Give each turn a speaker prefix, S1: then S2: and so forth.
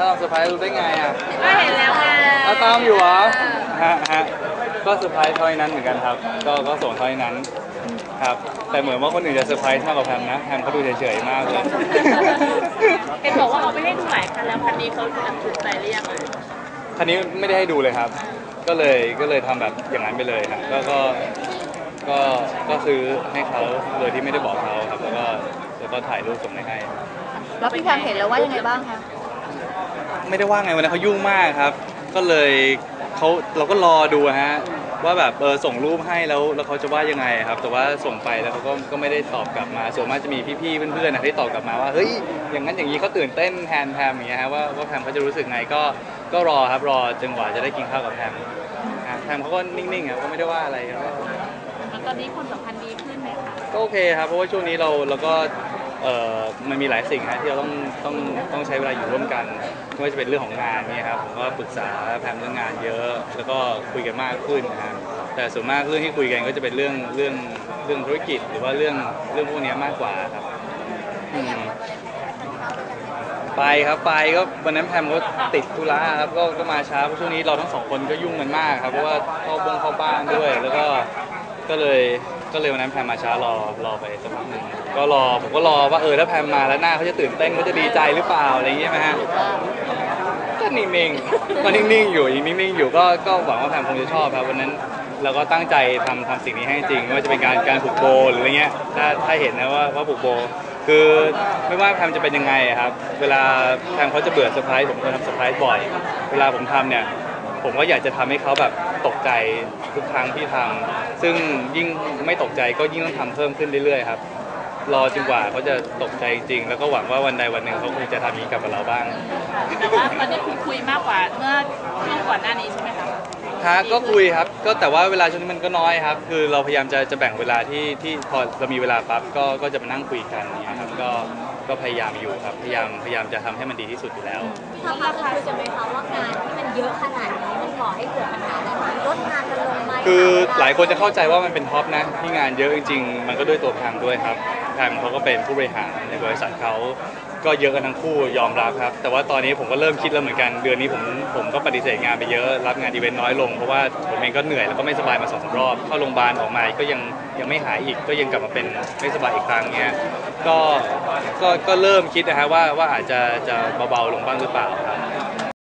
S1: ตามเซอร์ไพรส์รู้ได้ไงอะ
S2: ก็เห็นแล้วไง
S1: เอาตามอยู่เหรอฮะฮะก็เซอร์ไพรส์เท่านั้นเหมือนกันครับ ก็ก็ส่งเท่านั้นครับ แต่เหมือนว่าคนอื่นจะเซอร์ไพรส์มากกว่าแพมนะแพมเขาดูเฉยๆมากเลย
S2: เห็นบอกว่าเอาไปให้ดูหลายคันแล้วคันนี้เขาถูกใจหรือยังอะ
S1: คันนี้ไม่ได้ให้ดูเลยครับ ก็เลยก็เลยทำแบบอย่างนั้นไปเลยครับก็ก็ก็ก็ซื้อให้เขาโดยที่ไม่ได้บอกเขาครับ แล้วก็แล้วก็ถ่ายรูปส่งให้ให้
S3: แล้วพี่แพมเห็นแล้วว่ายังไงบ้างคะ
S1: ไม่ได้ว่าไงวันนั้นเขายุ่งมากครับ ก็เลยเขาเราก็รอดูฮะว่าแบบเออส่งรูปให้แล้วแล้วเขาจะว่ายังไงครับ แต่ว่าส่งไปแล้วเขาก็ก็ไม่ได้ตอบกลับมาส่วนมากจะมีพี่ๆเพื่อนๆนะที่ตอบกลับมาว่าเฮ้ยอย่างนั้นอย่างนี้เขาตื่นเต้นแทนแพมอย่างเงี้ยฮะว่าว่าแพมเขาจะรู้สึกไงก็ก็รอครับรอจนกว่าจะได้กินข้าวกับแพมอะแพมเขาก็นิ่งๆอะก็ไม่ได้ว่าอะไรครับ
S2: แล้วตอนนี้ความสัมพันธ์ดีขึ้นไหมคะ
S1: ก็โอเคครับเพราะว่าช่วงนี้เราเราก็เอ่อ มันมีหลายสิ่งฮะที่เราต้องต้องต้องใช้เวลาอยู่ร่วมกันไม่ว่าจะเป็นเรื่องของงานเนี่ยครับผมก็ปรึกษาแพมเรื่องงานเยอะ แล้วก็คุยกันมากขึ้นนะฮะแต่ส่วนมากเรื่องที่คุยกันก็จะเป็นเรื่องเรื่องเรื่องธุรกิจ หรือว่าเรื่องเรื่องพวกนี้มากกว่าครับไปครับไปก็วันนั้นแพมก็ติดธุระครับก็ก็มาช้าเพราะช่วงนี้เราทั้งสองคนก็ยุ่งกันมากครับเพราะว่าเข้าบ้งเข้าบ้านด้วยแล้วก็ ก็เลยก็เลยวันนั้นแพมมาช้ารอรอไปสักพักหนึ่งก็รอผมก็รอว่าเออถ้าแพมมาแล้วหน้าเขาจะตื่นเต้นเขาจะดีใจหรือเปล่าอะไรอย่างเงี้ยไหมฮะก็นิ่งๆก็นิ่งๆอยู่ยังนิ่งๆอยู่ก็ก็หวังว่าแพมคงจะชอบครับวันนั้นเราก็ตั้งใจทำทำสิ่งนี้ให้จริงไม่ว่าจะเป็นการการผูกโบหรืออะไรเงี้ยถ้าถ้าเห็นนะว่าว่าผูกโบ คือไม่ว่าแพมจะเป็นยังไงอะครับ เวลาแพมเขาจะเบื่อเซอร์ไพรส์ผมก็ทำเซอร์ไพรส์บ่อย เวลาผมทำเนี่ย ผมก็อยากจะทำให้เขาแบบ ตกใจทุกครั้งที่ทำซึ่งยิ่งไม่ตกใจก็ยิ่งต้องทำเพิ่มขึ้นเรื่อยๆครับรอจนกว่าเขาจะตกใจจริงๆแล้วก็หวังว่าวันใดวันหนึ่งเขาคงจะทำอย่างนี้กับเราบ้าง
S2: แต่ว่าตอนนี้คุยคุยมากกว่าเมื่อช่วงก่อนหน้านี้ใช่ไหมคะ
S1: ฮะก็คุยครับก็แต่ว่าเวลาช่วงนี้มันก็น้อยครับ คือเราพยายามจะจะแบ่งเวลาที่ที่พอเรามีเวลาปั๊บก็ก็จะมานั่งคุยกันเนี่ยครับก็ ก็พยายามอยู่ครับพยายามพยายามจะทำให้มันดีที่สุดอยู่แล้ว
S4: ถ้าพาคุยกันไหมคะว่างานที่มันเยอะขนาดนี้มันก่อให้เกิดปัญหาอะไรไหมลดงานกันลงไหม
S1: คือหลายคนจะเข้าใจว่ามันเป็นท็อปนะที่งานเยอะจริงๆ มันก็ด้วยตัวแพมด้วยครับแพมเขาก็เป็นผู้บริหารในบริษัทเขา ก็เยอะกันทั้งคู่ยอมรับครับ แต่ว่าตอนนี้ผมก็เริ่มคิดแล้วเหมือนกันเดือนนี้ผมผมก็ปฏิเสธงานไปเยอะรับงานอีเวนต์น้อยลงเพราะว่าผมเองก็เหนื่อยแล้วก็ไม่สบายมาสองสารอบเข้าโรงพยาบาลออกมาก็ยังยังไม่หายอีกก็ยังกลับมาเป็นไม่สบายอีกครั้งเงี้ยก็ก็ก็เริ่มคิดนะฮะว่าว่าอาจจะจะเบาๆลงบ้างหรือเปล่าครับ